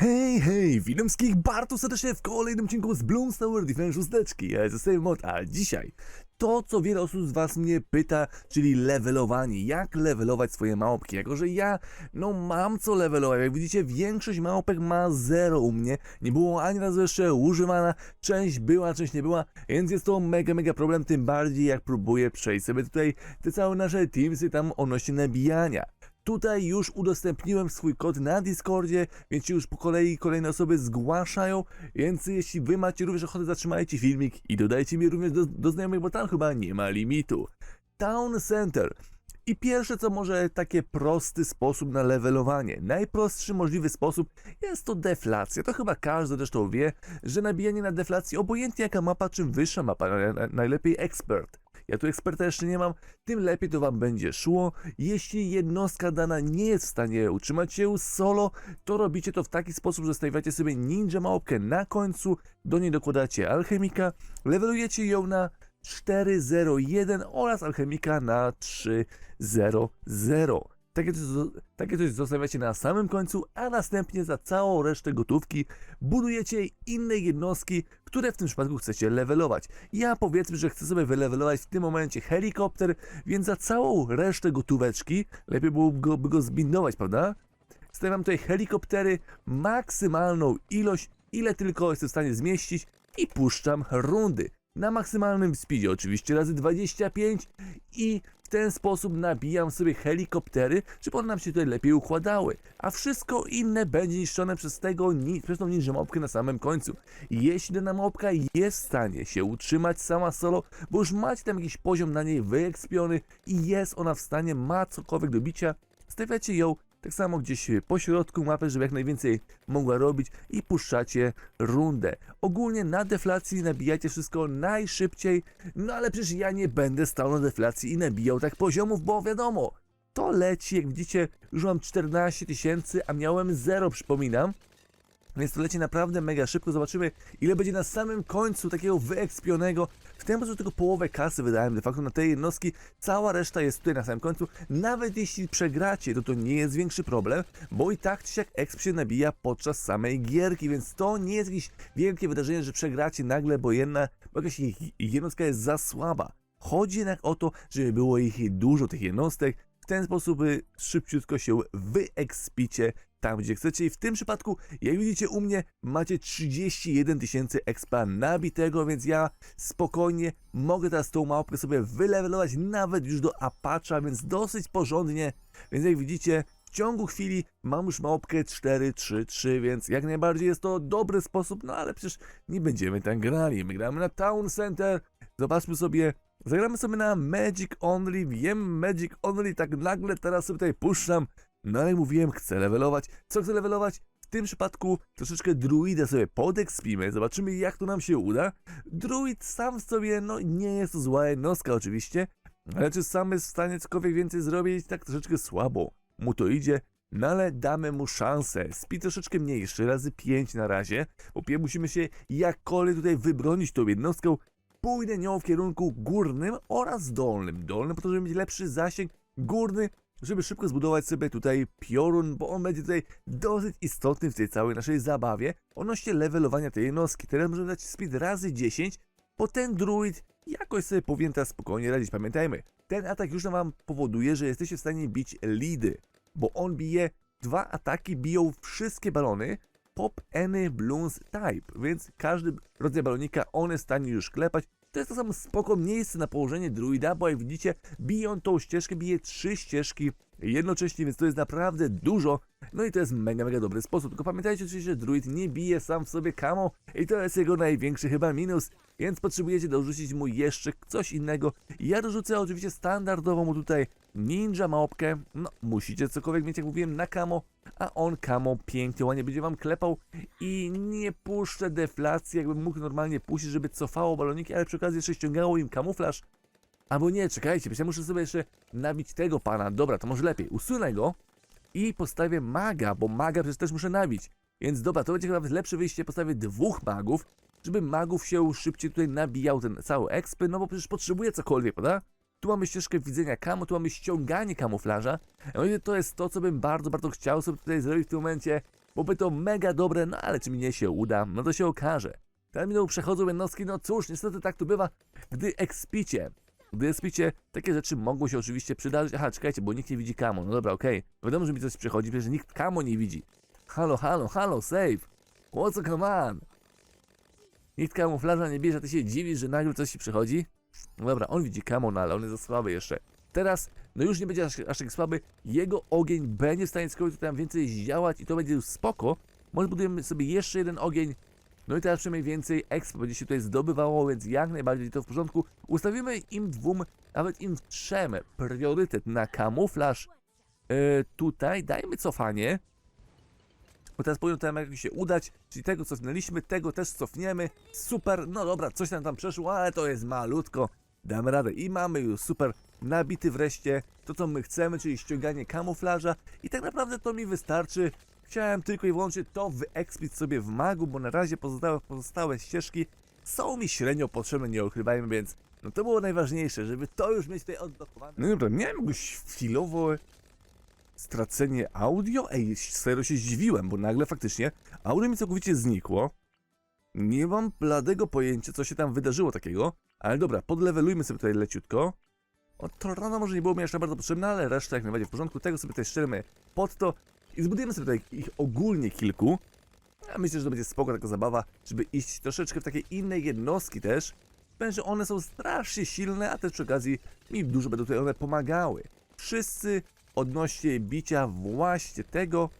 Hej, hej, witam wszystkich bardzo serdecznie w kolejnym odcinku z Bloons Tower Defense szósteczki. Ja jestem Mod, a dzisiaj to, co wiele osób z was mnie pyta, czyli levelowanie. Jak levelować swoje małpki? Jako, że ja, no mam co levelować. Jak widzicie, większość małpek ma zero u mnie. Nie było ani razu jeszcze używana. Część była, część nie była, więc jest to mega, mega problem. Tym bardziej, jak próbuję przejść sobie tutaj te całe nasze teamsy tam odnośnie nabijania. Tutaj już udostępniłem swój kod na Discordzie, więc już po kolei kolejne osoby zgłaszają, więc jeśli wy macie również ochotę, zatrzymajcie filmik i dodajcie mnie również do, do znajomych, bo tam chyba nie ma limitu. Town Center. I pierwsze co może takie prosty sposób na levelowanie. Najprostszy możliwy sposób jest to deflacja. To chyba każdy zresztą wie, że nabijanie na deflacji, obojętnie jaka mapa, czym wyższa mapa, na- na- najlepiej ekspert. Ja tu eksperta jeszcze nie mam, tym lepiej to wam będzie szło. Jeśli jednostka dana nie jest w stanie utrzymać się solo, to robicie to w taki sposób, że stawiacie sobie ninja małpkę na końcu, do niej dokładacie alchemika, levelujecie ją na 401 oraz alchemika na 300. Takie coś, takie coś zostawiacie na samym końcu, a następnie za całą resztę gotówki budujecie inne jednostki, które w tym przypadku chcecie levelować. Ja powiedzmy, że chcę sobie wylevelować w tym momencie helikopter, więc za całą resztę gotóweczki lepiej byłoby go, by go zbindować, prawda? Stawiam tutaj helikoptery, maksymalną ilość, ile tylko jestem w stanie zmieścić i puszczam rundy. Na maksymalnym speedzie oczywiście razy 25 i ten sposób nabijam sobie helikoptery, żeby one nam się tutaj lepiej układały. A wszystko inne będzie niszczone przez tego, ni- przez tą ninja na samym końcu. Jeśli dana małpka jest w stanie się utrzymać sama solo, bo już macie tam jakiś poziom na niej wyekspiony i jest ona w stanie, ma cokolwiek do bicia, stawiacie ją tak samo gdzieś po środku mapy, żeby jak najwięcej mogła robić i puszczacie rundę. Ogólnie na deflacji nabijacie wszystko najszybciej, no ale przecież ja nie będę stał na deflacji i nabijał tak poziomów, bo wiadomo, to leci, jak widzicie, już mam 14 tysięcy, a miałem 0, przypominam. Więc to leci naprawdę mega szybko. Zobaczymy, ile będzie na samym końcu takiego wyekspionego. W tym sposób tylko połowę kasy wydałem de facto na te jednostki. Cała reszta jest tutaj na samym końcu. Nawet jeśli przegracie, to to nie jest większy problem, bo i tak czy siak exp się nabija podczas samej gierki, więc to nie jest jakieś wielkie wydarzenie, że przegracie nagle, bo jedna, bo jakaś jednostka jest za słaba. Chodzi jednak o to, żeby było ich dużo, tych jednostek. W ten sposób y, szybciutko się wyekspicie tam, gdzie chcecie. I w tym przypadku, jak widzicie u mnie, macie 31 tysięcy expa nabitego, więc ja spokojnie mogę teraz tą małpkę sobie wylevelować nawet już do Apacha, więc dosyć porządnie. Więc jak widzicie, w ciągu chwili mam już małpkę 4, 3, 3, więc jak najbardziej jest to dobry sposób, no ale przecież nie będziemy tak grali. My gramy na Town Center. Zobaczmy sobie, zagramy sobie na Magic Only. Wiem, Magic Only, tak nagle teraz sobie tutaj puszczam. No ale mówiłem, chcę levelować. Co chcę levelować? W tym przypadku troszeczkę druida sobie podekspimy, zobaczymy jak to nam się uda. Druid sam w sobie, no nie jest to zła jednostka oczywiście, ale czy sam jest w stanie cokolwiek więcej zrobić? Tak troszeczkę słabo mu to idzie, no ale damy mu szansę. Speed troszeczkę mniejszy, razy 5 na razie, bo musimy się jakkolwiek tutaj wybronić tą jednostką. Pójdę nią w kierunku górnym oraz dolnym. Dolny po to, żeby mieć lepszy zasięg, górny żeby szybko zbudować sobie tutaj piorun, bo on będzie tutaj dosyć istotny w tej całej naszej zabawie odnośnie levelowania tej jednostki. Teraz możemy dać speed razy 10, bo ten druid jakoś sobie powinien teraz spokojnie radzić. Pamiętajmy, ten atak już wam powoduje, że jesteście w stanie bić lidy, bo on bije, dwa ataki biją wszystkie balony, Pop, Any, Bloons, Type, więc każdy rodzaj balonika on jest w stanie już klepać. To jest to samo spoko miejsce na położenie druida, bo jak widzicie, biją tą ścieżkę, bije trzy ścieżki jednocześnie, więc to jest naprawdę dużo. No i to jest mega, mega dobry sposób. Tylko pamiętajcie oczywiście, że druid nie bije sam w sobie kamo i to jest jego największy chyba minus, więc potrzebujecie dorzucić mu jeszcze coś innego. Ja dorzucę oczywiście standardowo mu tutaj ninja małpkę. No, musicie cokolwiek mieć, jak mówiłem, na kamo, a on kamo pięknie, ładnie będzie wam klepał i nie puszczę deflacji, jakbym mógł normalnie puścić, żeby cofało baloniki, ale przy okazji jeszcze ściągało im kamuflaż. Albo nie, czekajcie, ja muszę sobie jeszcze nabić tego pana. Dobra, to może lepiej. Usunę go i postawię maga, bo maga przecież też muszę nabić. Więc dobra, to będzie chyba lepsze wyjście. Postawię dwóch magów, żeby magów się szybciej tutaj nabijał ten cały expy, no bo przecież potrzebuję cokolwiek, prawda? Tu mamy ścieżkę widzenia kamo, tu mamy ściąganie kamuflaża. No i to jest to, co bym bardzo, bardzo chciał sobie tutaj zrobić w tym momencie, byłoby to mega dobre, no ale czy mi nie się uda, no to się okaże. Terminał przechodzą jednostki, no cóż, niestety tak to bywa, gdy expicie. Gdy expicie, takie rzeczy mogą się oczywiście przydarzyć. Aha, czekajcie, bo nikt nie widzi kamo. No dobra, okej. Wiadomo, że mi coś przychodzi, przecież nikt kamo nie widzi. Halo, halo, halo, save! What's come on? Nikt kamuflaża nie bierze, ty się dziwisz, że nagle coś ci przychodzi? No dobra, on widzi kamo, no ale on jest za słaby jeszcze. Teraz, no już nie będzie aż, aż tak słaby, jego ogień będzie w stanie skończyć tam więcej działać i to będzie już spoko. Może budujemy sobie jeszcze jeden ogień, no i teraz przynajmniej więcej expo będzie się tutaj zdobywało, więc jak najbardziej to w porządku. Ustawimy im dwóm, nawet im trzem priorytet na kamuflaż. E, tutaj dajmy cofanie. Bo teraz powinno tam jakoś się udać, czyli tego cofnęliśmy, tego też cofniemy. Super, no dobra, coś nam tam przeszło, ale to jest malutko. Damy radę i mamy już super nabity wreszcie to, co my chcemy, czyli ściąganie kamuflaża. I tak naprawdę to mi wystarczy. Chciałem tylko i wyłącznie to wyekspić sobie w magu, bo na razie pozostałe, pozostałe ścieżki są mi średnio potrzebne, nie ukrywajmy, więc no to było najważniejsze, żeby to już mieć tutaj odblokowane. No dobra, miałem jakieś chwilowo stracenie audio? Ej, serio się zdziwiłem, bo nagle faktycznie audio mi całkowicie znikło. Nie mam bladego pojęcia, co się tam wydarzyło takiego, ale dobra, podlewelujmy sobie tutaj leciutko. O, to rano może nie było mi jeszcze bardzo potrzebne, ale reszta jak najbardziej w porządku. Tego sobie tutaj szczermy pod to i zbudujemy sobie tutaj ich ogólnie kilku. Ja myślę, że to będzie spoko taka zabawa, żeby iść troszeczkę w takie inne jednostki też. Że one są strasznie silne, a też przy okazji mi dużo będą tutaj one pomagały. Wszyscy odnośnie bicia właśnie tego.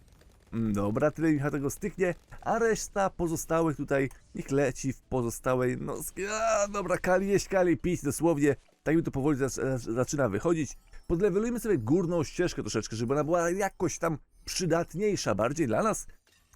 Mm, Dobra, tyle mi tego styknie, a reszta pozostałych tutaj niech leci w pozostałej noski. A, dobra, kali jeść, kali pić dosłownie. Tak mi to powoli zac- zaczyna wychodzić. Podlewelujmy sobie górną ścieżkę troszeczkę, żeby ona była jakoś tam przydatniejsza bardziej dla nas.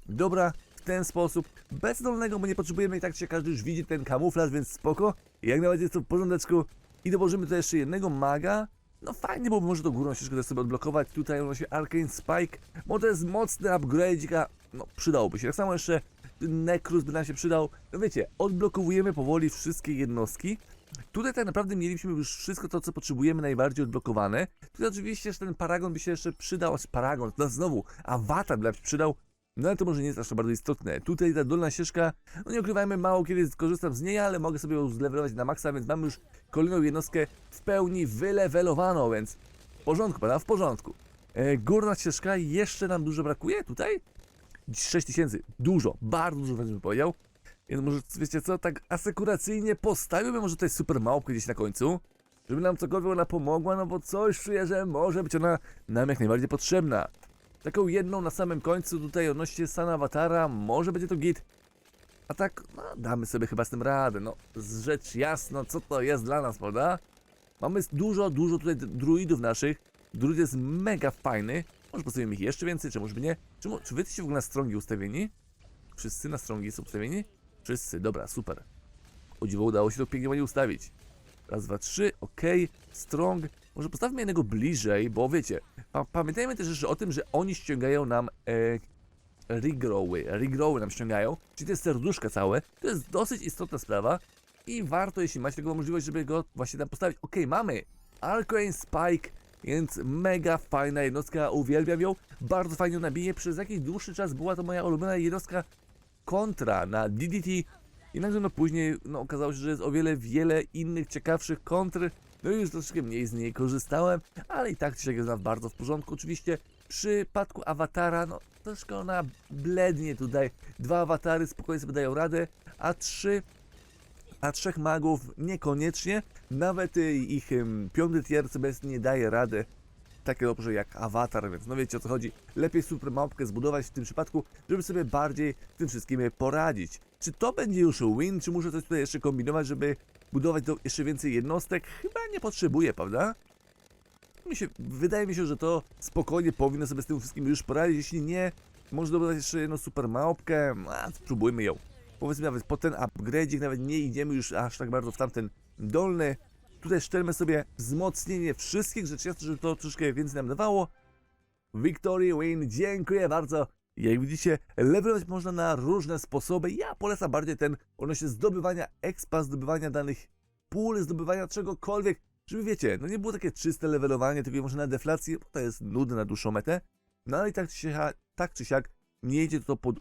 Dobra, w ten sposób. Bez dolnego, bo nie potrzebujemy i tak się każdy już widzi ten kamuflaż, więc spoko. Jak najbardziej jest to w porządeczku. I dołożymy tutaj jeszcze jednego maga. No fajnie byłoby może tą górną ścieżkę sobie odblokować. Tutaj ono się Arcane Spike, bo to jest mocny upgrade'ik, no przydałoby się. Tak samo jeszcze Necrus by nam się przydał. No wiecie, odblokowujemy powoli wszystkie jednostki. Tutaj tak naprawdę mieliśmy już wszystko to, co potrzebujemy najbardziej odblokowane. Tutaj oczywiście jeszcze ten Paragon by się jeszcze przydał, znaczy Paragon, no znowu, awatar by się przydał, no ale to może nie jest aż tak bardzo istotne. Tutaj ta dolna ścieżka, no nie ukrywajmy, mało kiedy korzystam z niej, ale mogę sobie ją zlewelować na maksa, więc mamy już kolejną jednostkę w pełni wylewelowaną, więc w porządku, prawda? W porządku. E, górna ścieżka, jeszcze nam dużo brakuje tutaj? 6000, dużo, bardzo dużo wręcz bym powiedział. Więc może, wiecie co, tak asekuracyjnie postawiłbym może tutaj super małpkę gdzieś na końcu, żeby nam cokolwiek ona pomogła, no bo coś czuję, że może być ona nam jak najbardziej potrzebna. Taką jedną na samym końcu tutaj odnośnie San Awatara, może będzie to git. A tak, no damy sobie chyba z tym radę, no z rzecz jasno, co to jest dla nas, prawda? Mamy dużo, dużo tutaj druidów naszych, druid jest mega fajny, może postawimy ich jeszcze więcej, czy może nie? Czy, czy wy jesteście w ogóle na strongi ustawieni? Wszyscy na strongi są ustawieni? Wszyscy, dobra, super. O dziwo, udało się to pięknie ustawić. Raz, dwa, trzy, ok, strong. Może postawmy jednego bliżej, bo wiecie, pa pamiętajmy też o tym, że oni ściągają nam e, regrowy, regrowy nam ściągają, czyli te serduszka całe. To jest dosyć istotna sprawa i warto, jeśli macie taką możliwość, żeby go właśnie tam postawić. Ok, mamy Arcane Spike, więc mega fajna jednostka, uwielbiam ją, bardzo fajnie ją nabiję. Przez jakiś dłuższy czas była to moja ulubiona jednostka kontra na DDT. Jednakże no później no, okazało się, że jest o wiele, wiele innych ciekawszych kontr. No już troszeczkę mniej z niej korzystałem, ale i tak się nam bardzo w porządku. Oczywiście w przypadku awatara, no troszkę ona blednie tutaj. Dwa awatary spokojnie sobie dają radę, a trzy a trzech magów niekoniecznie. Nawet y, ich piąty tier sobie nie daje rady takie dobrze jak awatar, więc no wiecie o co chodzi. Lepiej super małpkę zbudować w tym przypadku, żeby sobie bardziej tym wszystkim poradzić. Czy to będzie już win, czy muszę coś tutaj jeszcze kombinować, żeby budować do jeszcze więcej jednostek? Chyba nie potrzebuję, prawda? Mi się, wydaje mi się, że to spokojnie powinno sobie z tym wszystkim już poradzić. Jeśli nie, może dobudować jeszcze jedną super małpkę, a spróbujmy ją. Powiedzmy nawet po ten upgrade'ik, nawet nie idziemy już aż tak bardzo w tamten dolny. Tutaj szczelmy sobie wzmocnienie wszystkich rzeczy, żeby to troszkę więcej nam dawało. Victory win, dziękuję bardzo. Jak widzicie, levelować można na różne sposoby. Ja polecam bardziej ten odnośnie zdobywania expa, zdobywania danych pól, zdobywania czegokolwiek, żeby wiecie, no nie było takie czyste levelowanie, tylko może na deflację, bo to jest nudne na dłuższą metę. No ale tak czy, siak, tak czy siak, miejcie to pod,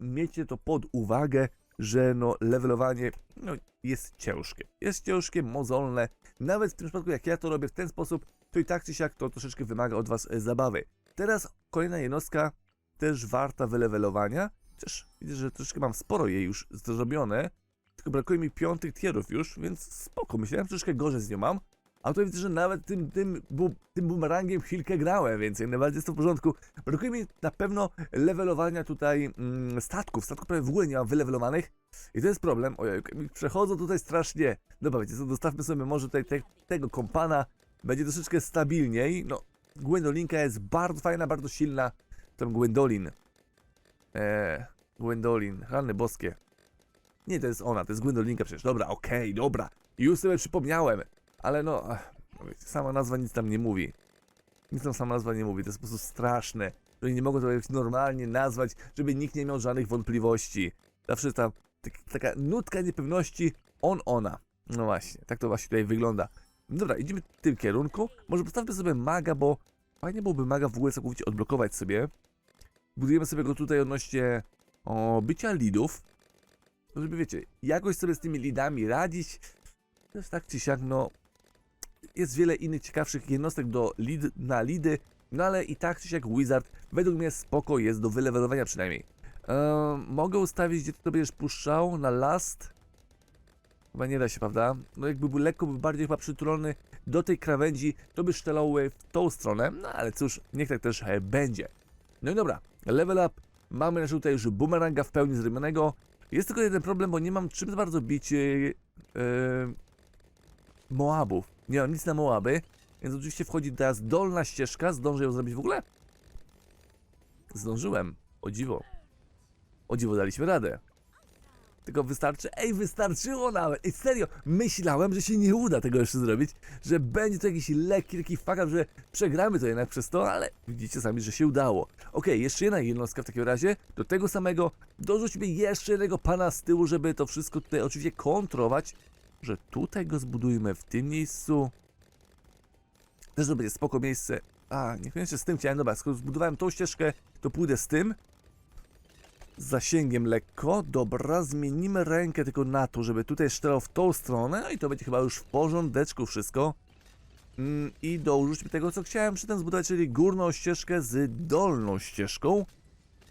miejcie to pod uwagę, że no levelowanie no, jest ciężkie. Jest ciężkie, mozolne. Nawet w tym przypadku, jak ja to robię w ten sposób, to i tak czy siak to troszeczkę wymaga od Was e, zabawy. Teraz kolejna jednostka, też warta wylevelowania. Chociaż widzę, że troszeczkę mam sporo jej już zrobione. Tylko brakuje mi piątych tierów już, więc spoko. Myślałem, że troszeczkę gorzej z nią mam. A tutaj widzę, że nawet tym, tym, bu, tym bumerangiem chwilkę grałem, więc jak najbardziej jest to w porządku. Brakuje mi na pewno levelowania tutaj mm, statków. Statków prawie w ogóle nie mam wylevelowanych. I to jest problem. Ojej, przechodzą tutaj strasznie. Dobra, wiecie co, dostawmy sobie może tutaj te, tego kompana. Będzie troszeczkę stabilniej. No, Gwendolinka jest bardzo fajna, bardzo silna. Tam Gwendolin. Eee, Gwendolin, rany boskie. Nie, to jest ona, to jest Gwendolinka przecież. Dobra, okej, dobra. Już sobie przypomniałem. Ale no, no sama nazwa nic tam nie mówi. Nic tam sama nazwa nie mówi, to jest po prostu straszne. Że nie mogą to normalnie nazwać, żeby nikt nie miał żadnych wątpliwości. Zawsze ta tak, taka nutka niepewności, on, ona. No właśnie, tak to właśnie tutaj wygląda. Dobra, idziemy w tym kierunku. Może postawmy sobie maga, bo fajnie byłoby maga w ogóle całkowicie odblokować sobie. Budujemy sobie go tutaj odnośnie o, bycia lidów. No żeby wiecie, jakoś sobie z tymi lidami radzić. Jest tak czy siak, no jest wiele innych ciekawszych jednostek do lead, na lidy, no ale i tak czy siak Wizard według mnie spoko jest do wylewelowania przynajmniej. Mogę ustawić, gdzie ty to będziesz puszczał, na last. Chyba nie da się, prawda? No jakby był lekko, był bardziej chyba przytulony do tej krawędzi, to by szczelały w tą stronę, no ale cóż, niech tak też e, będzie. No i dobra, level up, mamy naszego tutaj już boomeranga w pełni zrobionego. Jest tylko jeden problem, bo nie mam czym za bardzo bić e, Moabów. Nie mam nic na Moaby, więc oczywiście wchodzi teraz dolna ścieżka. Zdążę ją zrobić w ogóle? Zdążyłem. O dziwo. O dziwo daliśmy radę. Tylko wystarczy. Ej, wystarczyło nawet. Ej, serio, myślałem, że się nie uda tego jeszcze zrobić, że będzie to jakiś lekki taki fuck up, że przegramy to jednak przez to, ale widzicie sami, że się udało. Okej, jeszcze jedna jednostka w takim razie. Do tego samego dorzućmy jeszcze jednego pana z tyłu, żeby to wszystko tutaj oczywiście kontrować że tutaj go zbudujmy w tym miejscu. Też to będzie spoko miejsce. A, niekoniecznie z tym chciałem, dobra, skoro zbudowałem tą ścieżkę, to pójdę z tym. Zasięgiem lekko. Dobra, zmienimy rękę tylko na to, żeby tutaj strzelał w tą stronę. No i to będzie chyba już w porządeczku wszystko. Mm, I dorzućmy tego, co chciałem przy tym zbudować, czyli górną ścieżkę z dolną ścieżką.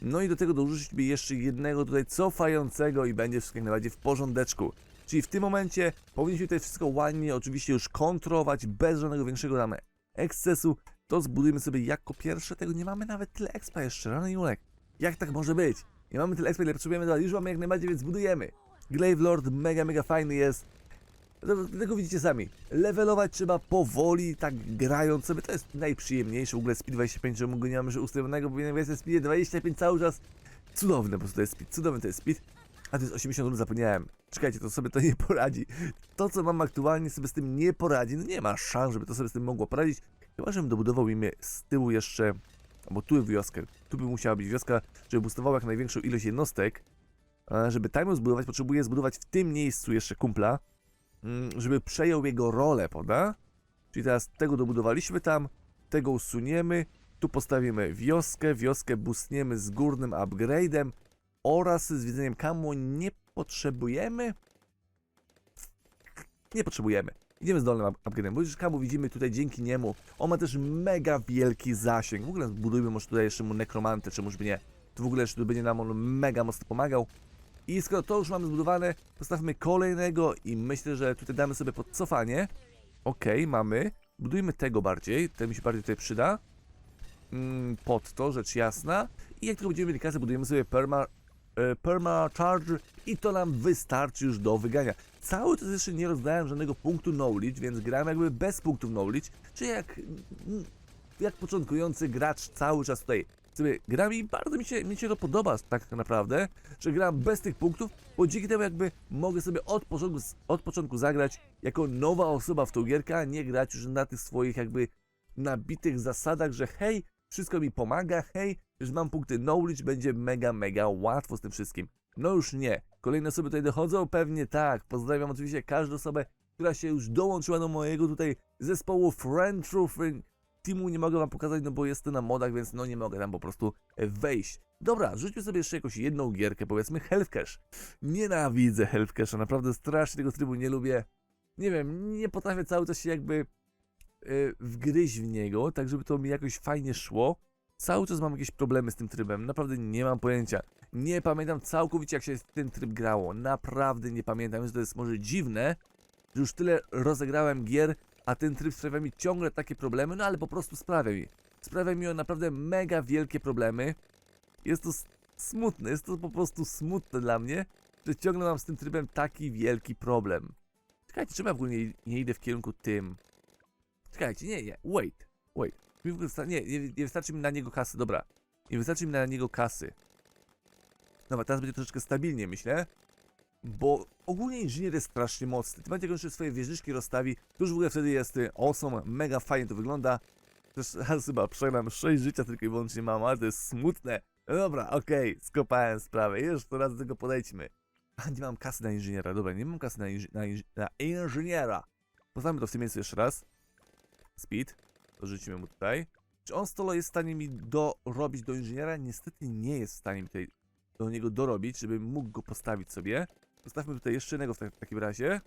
No i do tego dorzucić jeszcze jednego tutaj cofającego i będzie wszystko jak najbardziej w porządeczku. Czyli w tym momencie powinniśmy tutaj wszystko ładnie oczywiście już kontrolować, bez żadnego większego tam ekscesu. To zbudujemy sobie jako pierwsze, tego nie mamy nawet tyle expa jeszcze, rany Julek. Jak tak może być? Nie mamy tyle ile potrzebujemy, ale już mamy jak najbardziej, więc budujemy. Glaive Lord mega, mega fajny jest. Dlatego widzicie sami, levelować trzeba powoli, tak grając sobie, to jest najprzyjemniejsze, w ogóle speed 25, czemu go nie mamy że ustawionego, bo ja jestem speed 25 cały czas. Cudowne po prostu to jest speed, cudowny to jest speed. A to jest 80 rund, zapomniałem. Czekajcie, to sobie to nie poradzi. To, co mam aktualnie, sobie z tym nie poradzi. No nie ma szans, żeby to sobie z tym mogło poradzić. Chyba, żebym dobudował imię z tyłu jeszcze, albo tu wioskę. Tu by musiała być wioska, żeby boostowała jak największą ilość jednostek. A żeby ją zbudować, potrzebuję zbudować w tym miejscu jeszcze kumpla, mm, żeby przejął jego rolę, prawda? Czyli teraz tego dobudowaliśmy tam, tego usuniemy, tu postawimy wioskę, wioskę boostniemy z górnym upgrade'em, oraz z wiedzeniem Kamu nie potrzebujemy. Nie potrzebujemy. Idziemy z dolnym up- upgrade'em, bo już Kamu widzimy tutaj dzięki niemu. On ma też mega wielki zasięg. W ogóle zbudujmy może tutaj jeszcze mu nekromantę, czy może by nie. To w ogóle jeszcze będzie nam on mega mocno pomagał. I skoro to już mamy zbudowane, postawmy kolejnego i myślę, że tutaj damy sobie podcofanie. Okej, mamy. Budujmy tego bardziej, ten mi się bardziej tutaj przyda. Mm, pod to, rzecz jasna. I jak tylko będziemy mieli kasę, budujemy sobie perma Perma Charge i to nam wystarczy już do wygania. Cały czas jeszcze nie rozdałem żadnego punktu knowledge, więc gram jakby bez punktu knowledge, czy jak, jak początkujący gracz cały czas tutaj sobie gram i bardzo mi się, mi się to podoba tak naprawdę, że gram bez tych punktów, bo dzięki temu jakby mogę sobie od początku, od początku zagrać jako nowa osoba w tą gierkę, a nie grać już na tych swoich jakby nabitych zasadach, że hej, wszystko mi pomaga, hej, już mam punkty knowledge, będzie mega, mega łatwo z tym wszystkim. No już nie. Kolejne osoby tutaj dochodzą? Pewnie tak. Pozdrawiam oczywiście każdą osobę, która się już dołączyła do mojego tutaj zespołu Friend Friend, teamu nie mogę wam pokazać, no bo jest to na modach, więc no nie mogę tam po prostu e, wejść. Dobra, rzućmy sobie jeszcze jakąś jedną gierkę, powiedzmy Health Cash. Nienawidzę Health Casha, naprawdę strasznie tego trybu nie lubię. Nie wiem, nie potrafię cały czas się jakby y, wgryźć w niego, tak żeby to mi jakoś fajnie szło. Cały czas mam jakieś problemy z tym trybem, naprawdę nie mam pojęcia. Nie pamiętam całkowicie jak się w ten tryb grało, naprawdę nie pamiętam, więc to jest może dziwne, że już tyle rozegrałem gier, a ten tryb sprawia mi ciągle takie problemy, no ale po prostu sprawia mi. Sprawia mi on naprawdę mega wielkie problemy. Jest to smutne, jest to po prostu smutne dla mnie, że ciągle mam z tym trybem taki wielki problem. Czekajcie, czemu ja w ogóle nie, nie idę w kierunku tym? Czekajcie, nie, nie, wait, wait. Mi Nie, nie, nie wystarczy mi na niego kasy, dobra. Nie wystarczy mi na niego kasy. Dobra, teraz będzie troszeczkę stabilnie, myślę. Bo ogólnie inżynier jest strasznie mocny. Ty będzie jeszcze swoje wieżyczki rozstawi. To już w ogóle wtedy jest y, awesome, mega fajnie to wygląda. Też raz chyba przegram 6 życia tylko i wyłącznie mam, ale to jest smutne. No dobra, okej, skopałem sprawę. Jeszcze raz do tego podejdźmy. A, nie mam kasy na inżyniera, dobra, nie mam kasy na, na, inż na inżyniera. Postawmy to w tym miejscu jeszcze raz. Speed, dorzucimy mu tutaj. Czy on stolo jest w stanie mi dorobić do inżyniera? Niestety nie jest w stanie mi tutaj do niego dorobić, żebym mógł go postawić sobie. Postawmy tutaj jeszcze jednego w, ta w takim razie.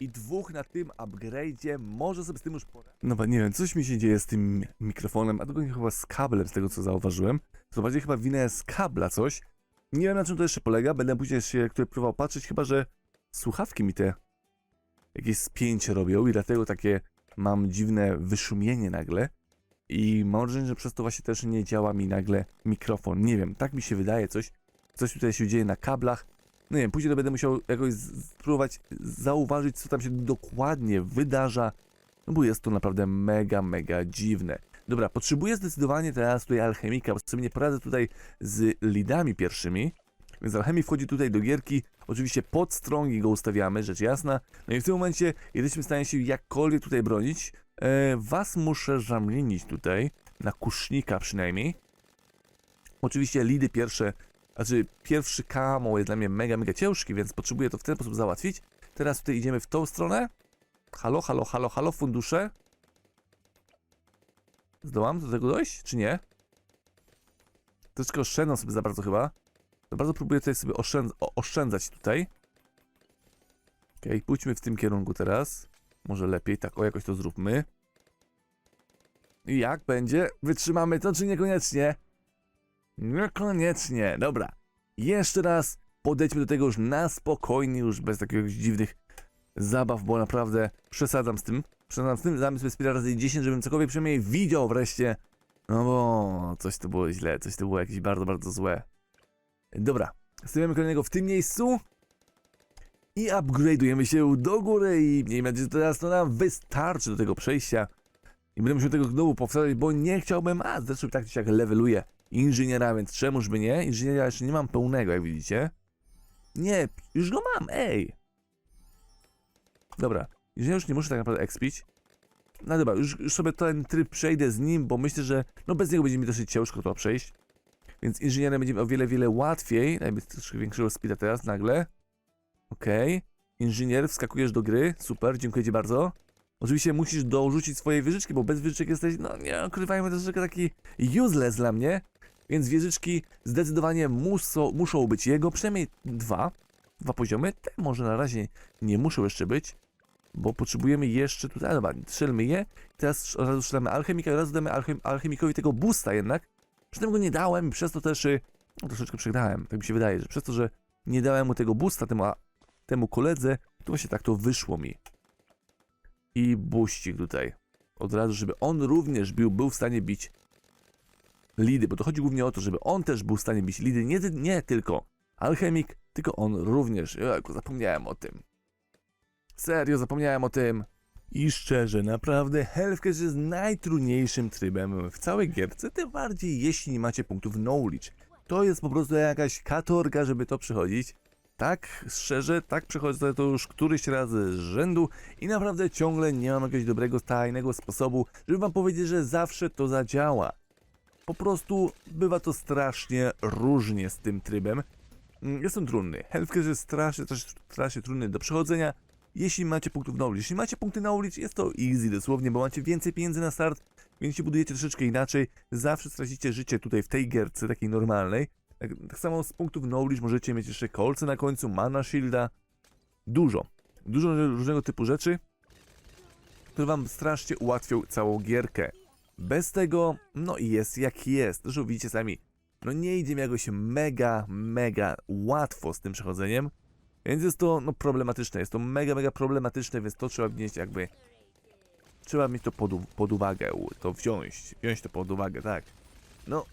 I dwóch na tym upgrade'zie. Może sobie z tym już poradzić. No bo nie wiem, coś mi się dzieje z tym mikrofonem, a dokładnie chyba z kablem, z tego co zauważyłem. To bardziej chyba winę z kabla coś. Nie wiem na czym to jeszcze polega, będę później się który próbował patrzeć, chyba że słuchawki mi te jakieś spięcie robią i dlatego takie mam dziwne wyszumienie nagle. I mam wrażenie, że przez to właśnie też nie działa mi nagle mikrofon. Nie wiem, tak mi się wydaje coś. Coś tutaj się dzieje na kablach. No nie wiem, później to będę musiał jakoś spróbować zauważyć, co tam się dokładnie wydarza. No bo jest to naprawdę mega, mega dziwne. Dobra, potrzebuję zdecydowanie teraz tutaj alchemika, bo sobie nie poradzę tutaj z lidami pierwszymi. Więc alchemik wchodzi tutaj do gierki. Oczywiście pod strongi go ustawiamy, rzecz jasna. No i w tym momencie jesteśmy w stanie się jakkolwiek tutaj bronić. E, was muszę zamienić tutaj, na kusznika przynajmniej. Oczywiście lidy pierwsze, znaczy pierwszy kamo jest dla mnie mega, mega ciężki, więc potrzebuję to w ten sposób załatwić. Teraz tutaj idziemy w tą stronę. Halo, halo, halo, halo, fundusze. Zdołam do tego dojść, czy nie? Troszeczkę oszczędzam sobie za bardzo chyba. Bardzo próbuję tutaj sobie oszczędz oszczędzać tutaj. Okej, pójdźmy w tym kierunku teraz. Może lepiej, tak, o jakoś to zróbmy. I jak będzie? Wytrzymamy to, czy niekoniecznie? Niekoniecznie, dobra. Jeszcze raz podejdźmy do tego już na spokojnie, już bez takich dziwnych zabaw, bo naprawdę przesadzam z tym. Przesadzam z tym, damy sobie speeda razy 10, żebym cokolwiek przynajmniej widział wreszcie. No bo coś to było źle, coś to było jakieś bardzo, bardzo złe. Dobra, stawiamy kolejnego w tym miejscu. I upgrade'ujemy się do góry i miejmy nadzieję, że teraz to nam wystarczy do tego przejścia. I będę musiał tego znowu powtarzać, bo nie chciałbym, a zresztą tak czy siak leveluję inżyniera, więc czemuż by nie? Inżyniera jeszcze nie mam pełnego, jak widzicie. Nie, już go mam, ej! Dobra, inżynier już nie muszę tak naprawdę expić. No dobra, już, już sobie ten tryb przejdę z nim, bo myślę, że no bez niego będzie mi dosyć ciężko to przejść. Więc inżynierem będzie o wiele, wiele łatwiej. Dajmy troszkę większego speeda teraz nagle. Okej. Inżynier, wskakujesz do gry. Super, dziękuję ci bardzo. Oczywiście musisz dorzucić swoje wieżyczki, bo bez wieżyczek jesteś, no nie ukrywajmy, troszeczkę taki useless dla mnie. Więc wieżyczki zdecydowanie muszą, muszą być jego, przynajmniej dwa. Dwa poziomy. Te może na razie nie muszą jeszcze być, bo potrzebujemy jeszcze tutaj, dobra, strzelmy je. Teraz od razu strzelamy alchemika, od razu damy alchem, alchemikowi tego boosta jednak. Przy tym go nie dałem, przez to też y, no, troszeczkę przegrałem. Tak mi się wydaje, że przez to, że nie dałem mu tego boosta temu, a, temu koledze, to właśnie tak to wyszło mi. I buścik tutaj. Od razu, żeby on również był, był w stanie bić lidy, bo to chodzi głównie o to, żeby on też był w stanie bić lidy, nie, nie tylko alchemik, tylko on również. Jejku, zapomniałem o tym. Serio, zapomniałem o tym. I szczerze, naprawdę Hellcase jest najtrudniejszym trybem w całej gierce, tym bardziej jeśli nie macie punktów knowledge. To jest po prostu jakaś katorga, żeby to przechodzić. Tak, szczerze, tak przechodzę to już któryś raz z rzędu i naprawdę ciągle nie mam jakiegoś dobrego, tajnego sposobu, żeby wam powiedzieć, że zawsze to zadziała. Po prostu bywa to strasznie różnie z tym trybem. Mm, Jest on trudny. Hellcase jest strasznie, strasznie, strasznie trudny do przechodzenia jeśli macie punktów knowledge. Jeśli macie punkty knowledge, jest to easy dosłownie, bo macie więcej pieniędzy na start, więc się budujecie troszeczkę inaczej. Zawsze stracicie życie tutaj w tej gierce, takiej normalnej. Tak, tak samo z punktów knowledge możecie mieć jeszcze kolce na końcu, mana shielda. Dużo. Dużo różnego typu rzeczy, które wam strasznie ułatwią całą gierkę. Bez tego, no i jest jak jest. Zresztą widzicie sami, no nie idzie mi jakoś mega, mega łatwo z tym przechodzeniem. Więc jest to no, problematyczne, jest to mega, mega problematyczne, więc to trzeba wnieść jakby... Trzeba mieć to pod, pod uwagę, to wziąć, wziąć to pod uwagę, tak. No,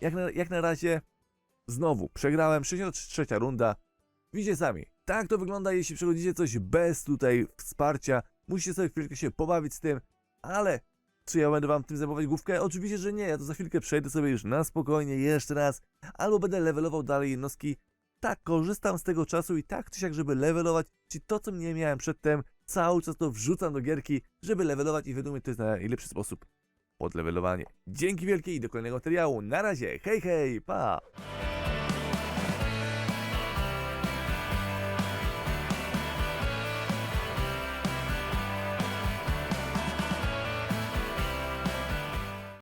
jak na, jak na razie, znowu, przegrałem, 63 runda. Widzicie sami, tak to wygląda, jeśli przechodzicie coś bez tutaj wsparcia. Musicie sobie chwilkę się pobawić z tym, ale czy ja będę wam tym zajmować główkę? Oczywiście, że nie, ja to za chwilkę przejdę sobie już na spokojnie, jeszcze raz, albo będę levelował dalej jednostki. Tak, korzystam z tego czasu i tak czy siak, żeby levelować, czyli to, co nie miałem przedtem, cały czas to wrzucam do gierki, żeby levelować i mnie to jest najlepszy sposób pod levelowanie. Dzięki wielkie i do kolejnego materiału. Na razie, hej hej, pa!